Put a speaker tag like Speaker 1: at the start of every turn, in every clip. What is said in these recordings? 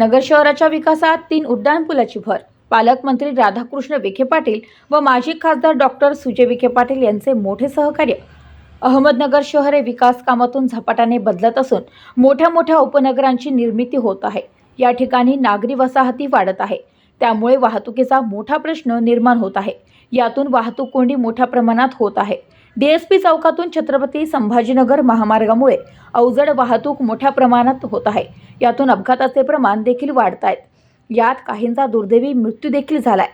Speaker 1: नगर शहराच्या विकासात तीन उड्डाणपुलाची भर. पालकमंत्री राधाकृष्ण विखे पाटील व माजी खासदार डॉक्टर सुजय विखे पाटील यांचे मोठे सहकार्य. अहमदनगर शहर हे विकास कामातून झपाट्याने बदलत असून मोठ्या मोठ्या उपनगरांची निर्मिती होत आहे. या ठिकाणी नागरी वसाहती वाढत आहे. त्यामुळे वाहतुकीचा मोठा प्रश्न निर्माण होत आहे. यातून वाहतूक कोंडी मोठ्या प्रमाणात होत आहे. डीएसपी चौकातून छत्रपती संभाजीनगर महामार्गामुळे अवजड वाहतूक मोठ्या प्रमाणात होत आहे. यातून अपघाताचे प्रमाण देखील वाढत आहेत. यात काहींचा दुर्दैवी मृत्यू देखील झालाय.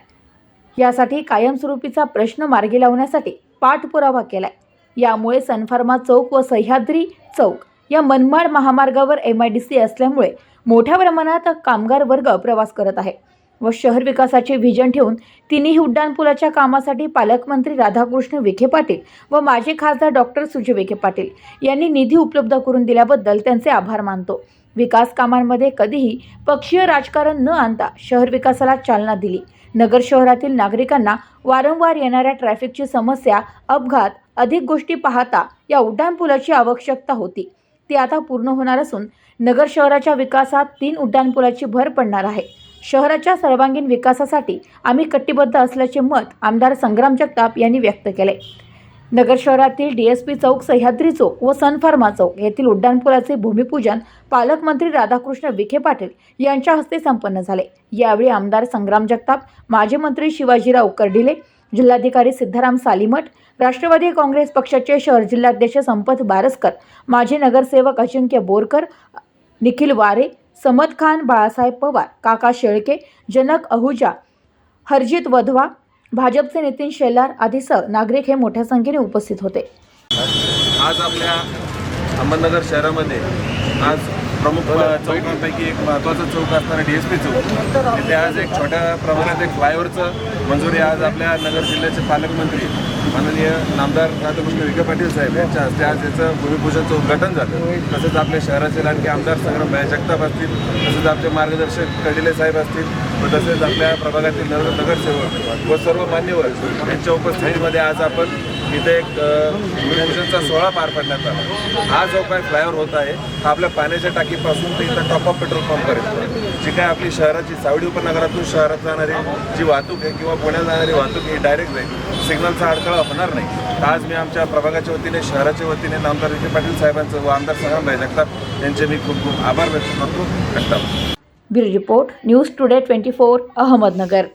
Speaker 1: यासाठी कायमस्वरूपीचा प्रश्न मार्गी लावण्यासाठी पाठपुरावा केलाय. यामुळे सनफार्मा चौक व सह्याद्री चौक या मनमाड महामार्गावर एम आय डी सी असल्यामुळे मोठ्या प्रमाणात कामगार वर्ग प्रवास करत आहे. व शहर विकासाचे व्हिजन ठेवून तिन्ही उड्डाणपुलाच्या कामासाठी पालकमंत्री राधाकृष्ण विखे पाटील व माजी खासदार डॉक्टर सुजय विखे पाटील यांनी निधी उपलब्ध करून दिल्याबद्दल त्यांचे आभार मानतो. विकास कामांमध्ये कधीही पक्षीय राजकारण न आणता शहर विकासाला चालना दिली. नगर शहरातील नागरिकांना वारंवार येणाऱ्या ट्रॅफिकची समस्या अपघात अधिक गोष्टी पाहता या उड्डाणपुलाची आवश्यकता होती. ती आता पूर्ण होणार असून नगर शहराच्या विकासात तीन उड्डाणपुलाची भर पडणार आहे. शहराच्या सर्वांगीण विकासासाठी आम्ही कटिबद्ध असल्याचे मत आमदार संग्राम जगताप यांनी व्यक्त केले. नगर शहरातील डी एस पी चौक सह्याद्री चौक व सनफार्मा चौक येथील उड्डाणपुलाचे भूमिपूजन पालकमंत्री राधाकृष्ण विखे पाटील यांच्या हस्ते संपन्न झाले. यावेळी आमदार संग्राम जगताप माजी मंत्री शिवाजीराव कर्डिले जिल्हाधिकारी सिद्धाराम सालीमठ राष्ट्रवादी काँग्रेस पक्षाचे शहर जिल्हाध्यक्ष संपत बारसकर माजी नगरसेवक अजिंक्य बोरकर निखिल वारे समद खान बाळासाहेब पवार काका शेळके जनक अहुजा हरजित वधवा भाजपचे नितीन शेलार आदीसह नागरिक हे मोठ्या संख्येने उपस्थित होते.
Speaker 2: आज आपल्या अहमदनगर शहरामध्ये आज प्रमुख चौकांपैकी एक महत्त्वाचा चौक असणारा डी एस पी चौक. तिथे आज एक छोट्या प्रमाणात एक फ्लायओव्हरचं मंजुरी आज आपल्या नगर जिल्ह्याचे पालकमंत्री माननीय नामदार राधाकृष्ण विखे पाटील साहेब यांच्या हस्ते आज याचं भूमिपूजनचं उद्घाटन झालं. तसंच आपल्या शहराचे लाडके आमदार संग्राम भाई जगताप असतील तसेच आपले मार्गदर्शक कडिले साहेब असतील व तसेच आपल्या प्रभागातील नगर नगरसेवक व सर्व मान्यवर यांच्या उपस्थितीमध्ये आज आपण इथे एक अ, सोहळा पार पडण्यात आला. हा जो काय फ्लायओव्हर होत आहे हा आपल्या पाण्याच्या टाकीपासून ते इथं टॉप ऑफ पेट्रोल पंपपर्यंत जी काय आपली शहराची सावडी उपनगरातून शहरात जाणारी जी वाहतूक आहे किंवा पुण्यात जाणारी वाहतूक ही डायरेक्ट जाईल सिग्नलचा अडथळा होणार नाही. आज मी आमच्या प्रभागाच्या वतीने शहराच्या वतीने नामदार विखे पाटील साहेबांचं व आमदार संग्रामभाई जगताप यांचे मी खूप खूप आभार व्यक्त करतो. करतो
Speaker 1: bureau report news today twenty four Ahmednagar.